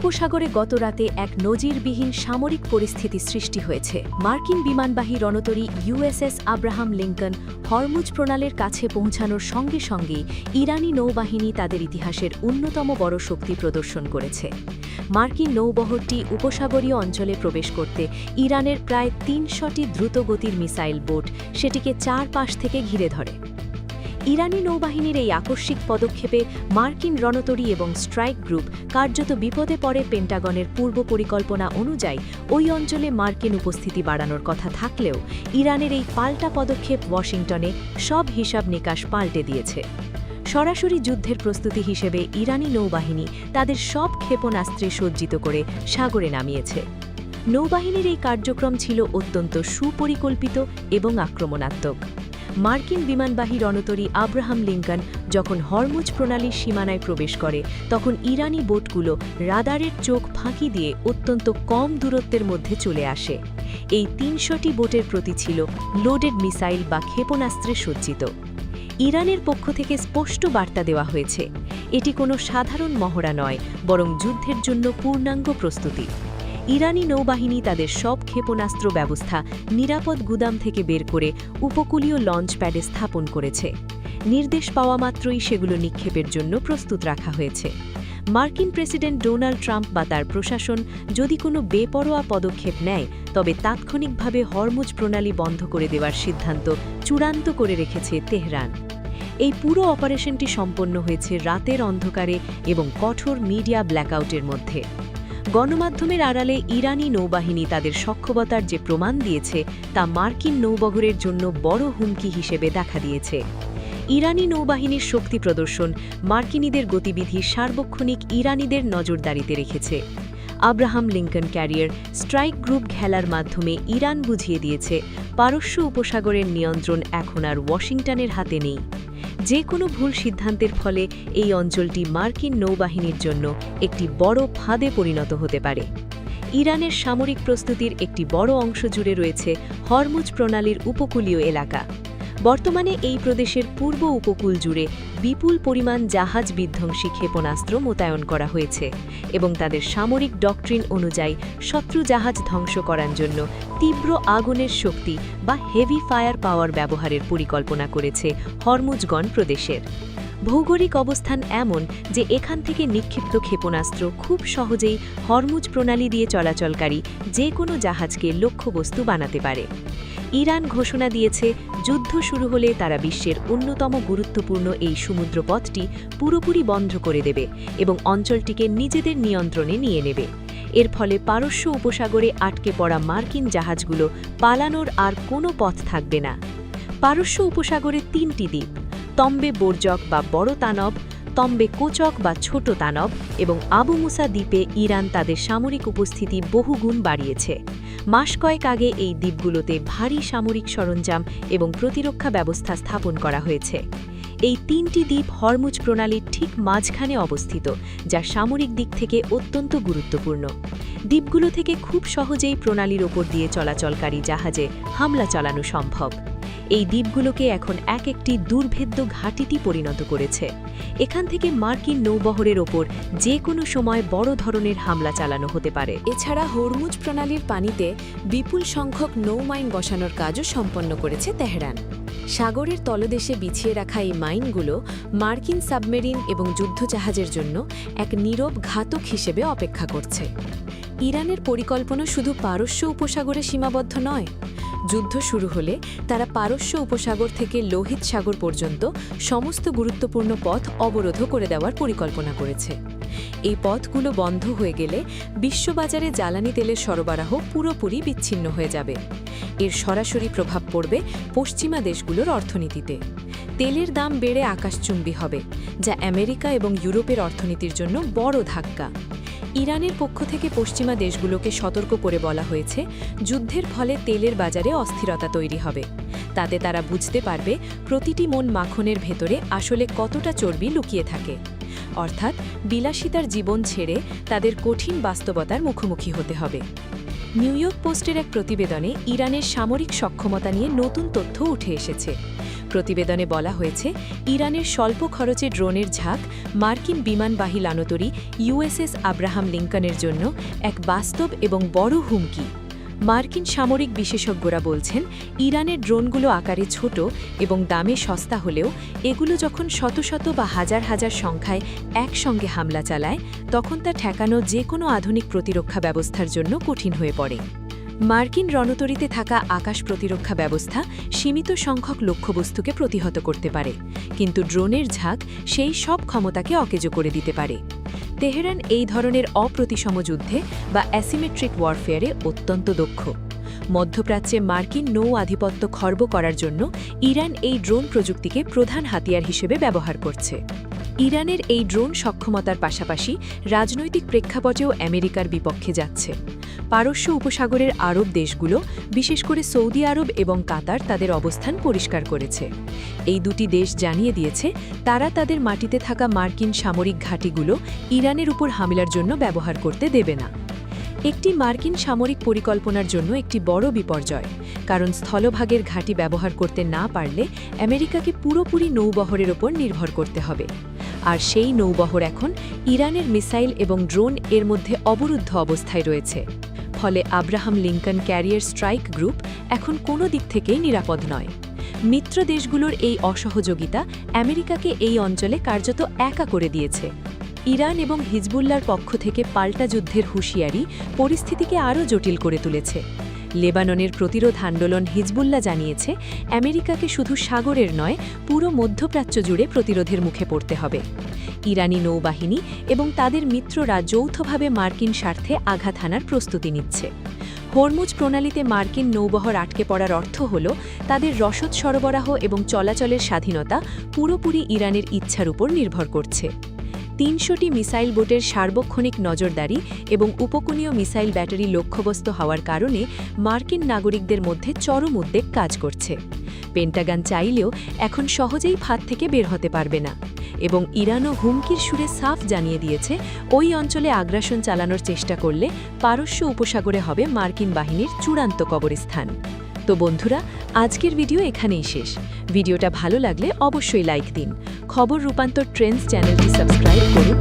উপসাগরে গতরাতে এক নজিরবিহীন সামরিক পরিস্থিতি সৃষ্টি হয়েছে। মার্কিন বিমানবাহী রণতরী ইউএসএস আব্রাহাম লিঙ্কন হরমুজ প্রণালের কাছে পৌঁছানোর সঙ্গে সঙ্গেই ইরানি নৌবাহিনী তাদের ইতিহাসের অন্যতম বড় শক্তি প্রদর্শন করেছে। মার্কিন নৌবহরটি উপসাগরীয় অঞ্চলে প্রবেশ করতে ইরানের প্রায় তিনশটি দ্রুতগতির মিসাইল বোট সেটিকে চার পাশ থেকে ঘিরে ধরে। ইরানি নৌবাহিনীর এই আকস্মিক পদক্ষেপে মার্কিন রণতরী এবং স্ট্রাইক গ্রুপ কার্যত বিপদে পড়ে পেন্টাগনের পূর্ব পরিকল্পনা অনুযায়ী ওই অঞ্চলে মার্কিন উপস্থিতি বাড়ানোর কথা থাকলেও ইরানের এই পাল্টা পদক্ষেপ ওয়াশিংটনে সব হিসাব নিকাশ পাল্টে দিয়েছে। সরাসরি যুদ্ধের প্রস্তুতি হিসেবে ইরানি নৌবাহিনী তাদের সব ক্ষেপণাস্ত্রে সজ্জিত করে সাগরে নামিয়েছে। নৌবাহিনীর এই কার্যক্রম ছিল অত্যন্ত সুপরিকল্পিত এবং আক্রমণাত্মক। মার্কিন বিমানবাহী রণতরী আব্রাহাম লিঙ্কন যখন হরমুজ প্রণালীর সীমানায় প্রবেশ করে, তখন ইরানি বোটগুলো রাদারের চোখ ফাঁকি দিয়ে অত্যন্ত কম দূরত্বের মধ্যে চলে আসে। এই তিনশোটি বোটের প্রতি ছিল লোডেড মিসাইল বা ক্ষেপণাস্ত্রে সজ্জিত। ইরানের পক্ষ থেকে স্পষ্ট বার্তা দেওয়া হয়েছে, এটি কোনো সাধারণ মহড়া নয়, বরং যুদ্ধের জন্য পূর্ণাঙ্গ প্রস্তুতি। ইরানি নৌবাহিনী তাদের সব ক্ষেপণাস্ত্র ব্যবস্থা নিরাপদ গুদাম থেকে বের করে উপকূলীয় লঞ্চ প্যাডে স্থাপন করেছে। নির্দেশ পাওয়া মাত্রই সেগুলো নিক্ষেপের জন্য প্রস্তুত রাখা হয়েছে। মার্কিন প্রেসিডেন্ট ডোনাল্ড ট্রাম্প বা তার প্রশাসন যদি কোনো বেপরোয়া পদক্ষেপ নেয়, তবে তাৎক্ষণিকভাবে হরমুজ প্রণালী বন্ধ করে দেওয়ার সিদ্ধান্ত চূড়ান্ত করে রেখেছে তেহরান। এই পুরো অপারেশনটি সম্পন্ন হয়েছে রাতের অন্ধকারে এবং কঠোর মিডিয়া ব্ল্যাকআউটের মধ্যে। গণমাধ্যমের আড়ালে ইরানি নৌবাহিনী তাদের সক্ষমতার যে প্রমাণ দিয়েছে, তা মার্কিন নৌবহরের জন্য বড় হুমকি হিসেবে দেখা দিয়েছে। ইরানি নৌবাহিনীর শক্তি প্রদর্শন মার্কিনীদের গতিবিধি সার্বক্ষণিক ইরানিদের নজরদারিতে রেখেছে। Abraham Lincoln carrier strike group খেলার মাধ্যমে ইরান বুঝিয়ে দিয়েছে, পারস্য উপসাগরের নিয়ন্ত্রণ এখন আর ওয়াশিংটনের হাতে নেই। যে কোনো ভুল সিদ্ধান্তের ফলে এই অঞ্চলটি মার্কিন নৌবাহিনীর জন্য একটি বড় ফাঁদে পরিণত হতে পারে। ইরানের সামরিক প্রস্তুতির একটি বড় অংশ জুড়ে রয়েছে হরমুজ প্রণালীর উপকূলীয় এলাকা। বর্তমানে এই প্রদেশের পূর্ব উপকূল জুড়ে বিপুল পরিমাণ জাহাজ বিধ্বংসী ক্ষেপণাস্ত্র মোতায়েন করা হয়েছে এবং তাদের সামরিক ডকট্রিন অনুযায়ী শত্রু জাহাজ ধ্বংস করার জন্য তীব্র আগুনের শক্তি বা হেভি ফায়ার পাওয়ার ব্যবহারের পরিকল্পনা করেছে হরমুজগণ প্রদেশের। ভৌগোলিক অবস্থান এমন যে এখান থেকে নিক্ষিপ্ত ক্ষেপণাস্ত্র খুব সহজেই হরমুজ প্রণালী দিয়ে চলাচলকারী যে কোনো জাহাজকে লক্ষ্যবস্তু বানাতে পারে। ইরান ঘোষণা দিয়েছে, যুদ্ধ শুরু হলে তারা বিশ্বের অন্যতম গুরুত্বপূর্ণ এই সমুদ্রপথটি পুরোপুরি বন্ধ করে দেবে এবং অঞ্চলটিকে নিজেদের নিয়ন্ত্রণে নিয়ে নেবে। এর ফলে পারস্য উপসাগরে আটকে পড়া মার্কিন জাহাজগুলো পালানোর আর কোনো পথ থাকবে না। পারস্য উপসাগরে তিনটি দ্বীপ তম্বে বোরজক বা বড় তানব, তম্বে কোচক বা ছোট তানব এবং আবু মুসা দ্বীপে ইরান তাদের সামরিক উপস্থিতি বহুগুণ বাড়িয়েছে। মাস কয়েক আগে এই দ্বীপগুলোতে ভারী সামরিক সরঞ্জাম এবং প্রতিরক্ষা ব্যবস্থা স্থাপন করা হয়েছে। এই তিনটি দ্বীপ হরমুজ প্রণালীর ঠিক মাঝখানে অবস্থিত, যা সামরিক দিক থেকে অত্যন্ত গুরুত্বপূর্ণ। দ্বীপগুলো থেকে খুব সহজেই প্রণালীর ওপর দিয়ে চলাচলকারী জাহাজে হামলা চালানো সম্ভব। এই দ্বীপগুলোকে এখন এক একটি দুর্ভেদ্য ঘাটিটি পরিণত করেছে। এখান থেকে মার্কিন নৌবহরের ওপর যে কোনো সময় বড় ধরনের হামলা চালানো হতে পারে। এছাড়া হরমুজ প্রণালীর পানিতে বিপুল সংখ্যক নৌমাইন বসানোর কাজও সম্পন্ন করেছে তেহরান। সাগরের তলদেশে বিছিয়ে রাখা এই মাইনগুলো মার্কিন সাবমেরিন এবং যুদ্ধজাহাজের জন্য এক নীরব ঘাতক হিসেবে অপেক্ষা করছে। ইরানের পরিকল্পনা শুধু পারস্য উপসাগরে সীমাবদ্ধ নয় যুদ্ধ শুরু হলে তারা পারস্য উপসাগর থেকে লোহিত সাগর পর্যন্ত সমস্ত গুরুত্বপূর্ণ পথ অবরোধ করে দেওয়ার পরিকল্পনা করেছে। এই পথগুলো বন্ধ হয়ে গেলে বিশ্ববাজারে জ্বালানি তেলের সরবরাহ পুরোপুরি বিচ্ছিন্ন হয়ে যাবে। এর সরাসরি প্রভাব পড়বে পশ্চিমা দেশগুলোর অর্থনীতিতে। তেলের দাম বেড়ে আকাশচুম্বী হবে, যা আমেরিকা এবং ইউরোপের অর্থনীতির জন্য বড় ধাক্কা। ইরানের পক্ষ থেকে পশ্চিমা দেশগুলোকে সতর্ক করে বলা হয়েছে, যুদ্ধের ফলে তেলের বাজারে অস্থিরতা তৈরি হবে। তাতে তারা বুঝতে পারবে প্রতিটি মন মাখনের ভেতরে আসলে কতটা চর্বি লুকিয়ে থাকে। অর্থাৎ বিলাসিতার জীবন ছেড়ে তাদের কঠিন বাস্তবতার মুখোমুখি হতে হবে। নিউ ইয়র্ক পোস্টের এক প্রতিবেদনে ইরানের সামরিক সক্ষমতা নিয়ে নতুন তথ্য উঠে এসেছে। প্রতিবেদনে বলা হয়েছে, ইরানের স্বল্প খরচে ড্রোনের ঝাঁক মার্কিন বিমানবাহী লানতরি ইউএসএস আব্রাহাম লিঙ্কনের জন্য এক বাস্তব এবং বড় হুমকি। মার্কিন সামরিক বিশেষজ্ঞরা বলছেন, ইরানের ড্রোনগুলো আকারে ছোট এবং দামে সস্তা হলেও এগুলো যখন শত শত বা হাজার হাজার সংখ্যায় একসঙ্গে হামলা চালায়, তখন তা ঠেকানো যে কোনো আধুনিক প্রতিরক্ষা ব্যবস্থার জন্য কঠিন হয়ে পড়ে। মার্কিন রণতরীতে থাকা আকাশ প্রতিরক্ষা ব্যবস্থা সীমিত সংখ্যক লক্ষ্যবস্তুকে প্রতিহত করতে পারে, কিন্তু ড্রোনের ঝাঁক সেই সব ক্ষমতাকে অকেজ করে দিতে পারে। তেহরান এই ধরনের অপ্রতিসম যুদ্ধে বা অ্যাসিমেট্রিক ওয়ারফেয়ারে অত্যন্ত দক্ষ। মধ্যপ্রাচ্যে মার্কিন নৌ আধিপত্য খর্ব করার জন্য ইরান এই ড্রোন প্রযুক্তিকে প্রধান হাতিয়ার হিসেবে ব্যবহার করছে। ইরানের এই ড্রোন সক্ষমতার পাশাপাশি রাজনৈতিক প্রেক্ষাপটেও আমেরিকার বিপক্ষে যাচ্ছে। পারস্য উপসাগরের আরব দেশগুলো, বিশেষ করে সৌদি আরব এবং কাতার তাদের অবস্থান পরিষ্কার করেছে। এই দুটি দেশ জানিয়ে দিয়েছে, তারা তাদের মাটিতে থাকা মার্কিন সামরিক ঘাঁটিগুলো ইরানের উপর হামলার জন্য ব্যবহার করতে দেবে না। একটি মার্কিন সামরিক পরিকল্পনার জন্য একটি বড় বিপর্যয়, কারণ স্থলভাগের ঘাঁটি ব্যবহার করতে না পারলে আমেরিকাকে পুরোপুরি নৌবহরের ওপর নির্ভর করতে হবে। আর সেই নৌবহর এখন ইরানের মিসাইল এবং ড্রোন এর মধ্যে অবরুদ্ধ অবস্থায় রয়েছে। ফলে Abraham Lincoln carrier strike group এখন কোনো দিক থেকেই নিরাপদ নয়। মিত্র দেশগুলোর এই অসহযোগিতা আমেরিকাকে এই অঞ্চলে কার্যত একা করে দিয়েছে। ইরান এবং হিজবুল্লার পক্ষ থেকে পাল্টা যুদ্ধের হুঁশিয়ারি পরিস্থিতিকে আরও জটিল করে তুলেছে। লেবাননের প্রতিরোধ আন্দোলন হিজবুল্লাহ জানিয়েছে, আমেরিকাকে শুধু সাগরের নয়, পুরো মধ্যপ্রাচ্য জুড়ে প্রতিরোধের মুখে পড়তে হবে। ইরানি নৌবাহিনী এবং তাদের মিত্ররা যৌথভাবে মার্কিন স্বার্থে আঘাত হানার প্রস্তুতি নিচ্ছে। হরমুজ প্রণালীতে মার্কিন নৌবহর আটকে পড়ার অর্থ হল, তাদের রসদ সরবরাহ এবং চলাচলের স্বাধীনতা পুরোপুরি ইরানের ইচ্ছার উপর নির্ভর করছে। তিনশোটি মিসাইল বোটের সার্বক্ষণিক নজরদারি এবং উপকূলীয় মিসাইল ব্যাটারি লক্ষ্যবস্তু হওয়ার কারণে মার্কিন নাগরিকদের মধ্যে চরম উদ্বেগ কাজ করছে। পেন্টাগান চাইলেও এখন সহজেই ফাঁদ থেকে বের হতে পারবে না। এবং ইরানও হুমকির সুরে সাফ জানিয়ে দিয়েছে, ওই অঞ্চলে আগ্রাসন চালানোর চেষ্টা করলে পারস্য উপসাগরে হবে মার্কিন বাহিনীর চূড়ান্ত কবরস্থান। তো বন্ধুরা, আজকের ভিডিও এখানেই শেষ। ভিডিওটা ভালো লাগলে অবশ্যই লাইক দিন। খবর রূপান্তর ট্রেন্ডস চ্যানেলটি সাবস্ক্রাইব করুন।